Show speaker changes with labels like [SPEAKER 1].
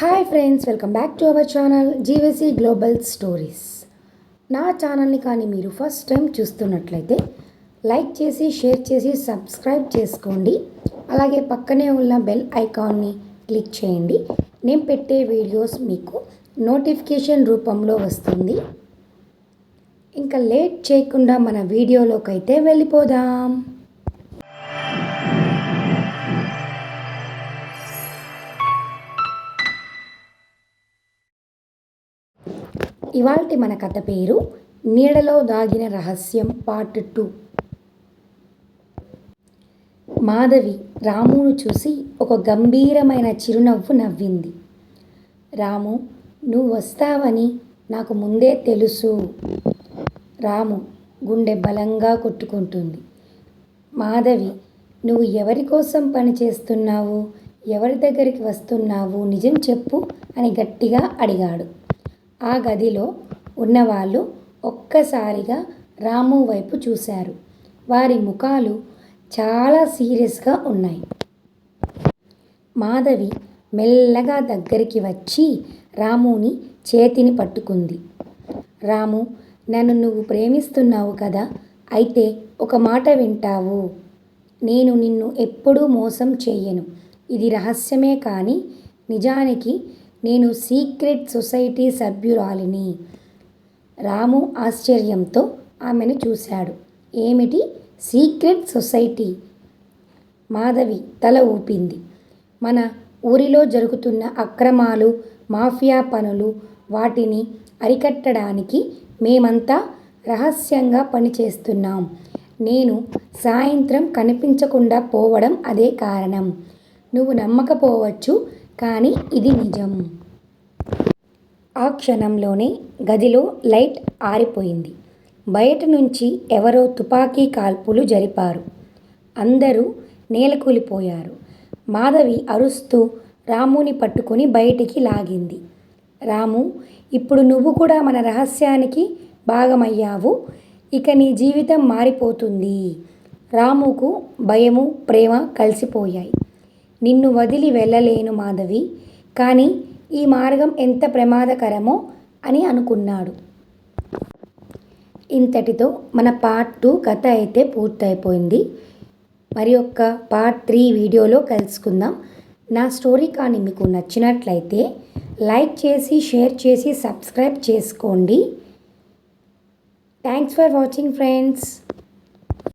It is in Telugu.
[SPEAKER 1] Hi friends welcome back to our channel GVC global stories నా ఛానల్ని కానీ మీరు ఫస్ట్ టైం చూస్తున్నట్లయితే లైక్ చేసి షేర్ చేసి సబ్స్క్రైబ్ చేసుకోండి. అలాగే పక్కనే ఉన్న బెల్ ఐకాన్ని క్లిక్ చేయండి. నేను పెట్టే వీడియోస్ మీకు నోటిఫికేషన్ రూపంలో వస్తుంది. ఇంకా లేట్ చేయకుండా మన వీడియోలోకి అయితే వెళ్ళిపోదాం. ఇవాల్టి మన కథ పేరు నీడలో దాగిన రహస్యం పార్ట్ టూ. మాధవి రామును చూసి ఒక గంభీరమైన చిరునవ్వు నవ్వింది. రాము నువ్వు వస్తావని నాకు ముందే తెలుసు. రాము గుండె బలంగా కొట్టుకుంటుంది. మాధవి నువ్వు ఎవరి కోసం పని చేస్తున్నావు? ఎవరి దగ్గరికి వస్తున్నావు? నిజం చెప్పు అని గట్టిగా అడిగాడు. ఆ గదిలో ఉన్నవాళ్ళు ఒక్కసారిగా రాము వైపు చూశారు. వారి ముఖాలు చాలా సీరియస్గా ఉన్నాయి. మాధవి మెల్లగా దగ్గరికి వచ్చి రాముని చేతిని పట్టుకుంది. రాము నన్ను నువ్వు ప్రేమిస్తున్నావు కదా అయితే ఒక మాట వింటావు. నేను నిన్ను ఎప్పుడూ మోసం చేయను. ఇది రహస్యమే కానీ నిజానికి నేను సీక్రెట్ సొసైటీ సభ్యురాలిని. రాము ఆశ్చర్యంతో ఆమెను చూశాడు. ఏమిటి? Secret society? మాధవి తల ఊపింది. మన ఊరిలో జరుగుతున్న అక్రమాలు మాఫియా పనులు వాటిని అరికట్టడానికి మేమంతా రహస్యంగా పనిచేస్తున్నాం. నేను సాయంత్రం కనిపించకుండా పోవడం అదే కారణం. నువ్వు నమ్మకపోవచ్చు కానీ ఇది నిజం. ఆ క్షణంలోనే గదిలో లైట్ ఆరిపోయింది. బయట నుంచి ఎవరో తుపాకీ కాల్పులు జరిపారు. అందరూ నేలకూలిపోయారు. మాధవి అరుస్తూ రాముని పట్టుకుని బయటికి లాగింది. రాము ఇప్పుడు నువ్వు కూడా మన రహస్యానికి భాగమయ్యావు. ఇక నీ జీవితం మారిపోతుంది. రాముకు భయము ప్రేమ కలిసిపోయాయి. నిన్ను వదిలి వెళ్ళలేను మాధవి. కానీ ఈ మార్గం ఎంత ప్రమాదకరమో అని అనుకున్నాడు. ఇంతటితో మన పార్ట్ టూ కథ అయితే పూర్తయిపోయింది. మరి యొక్క పార్ట్ త్రీ వీడియోలో కలుసుకుందాం. నా స్టోరీ కానీ మీకు నచ్చినట్లయితే లైక్ చేసి షేర్ చేసి సబ్స్క్రైబ్ చేసుకోండి. Thanks for watching friends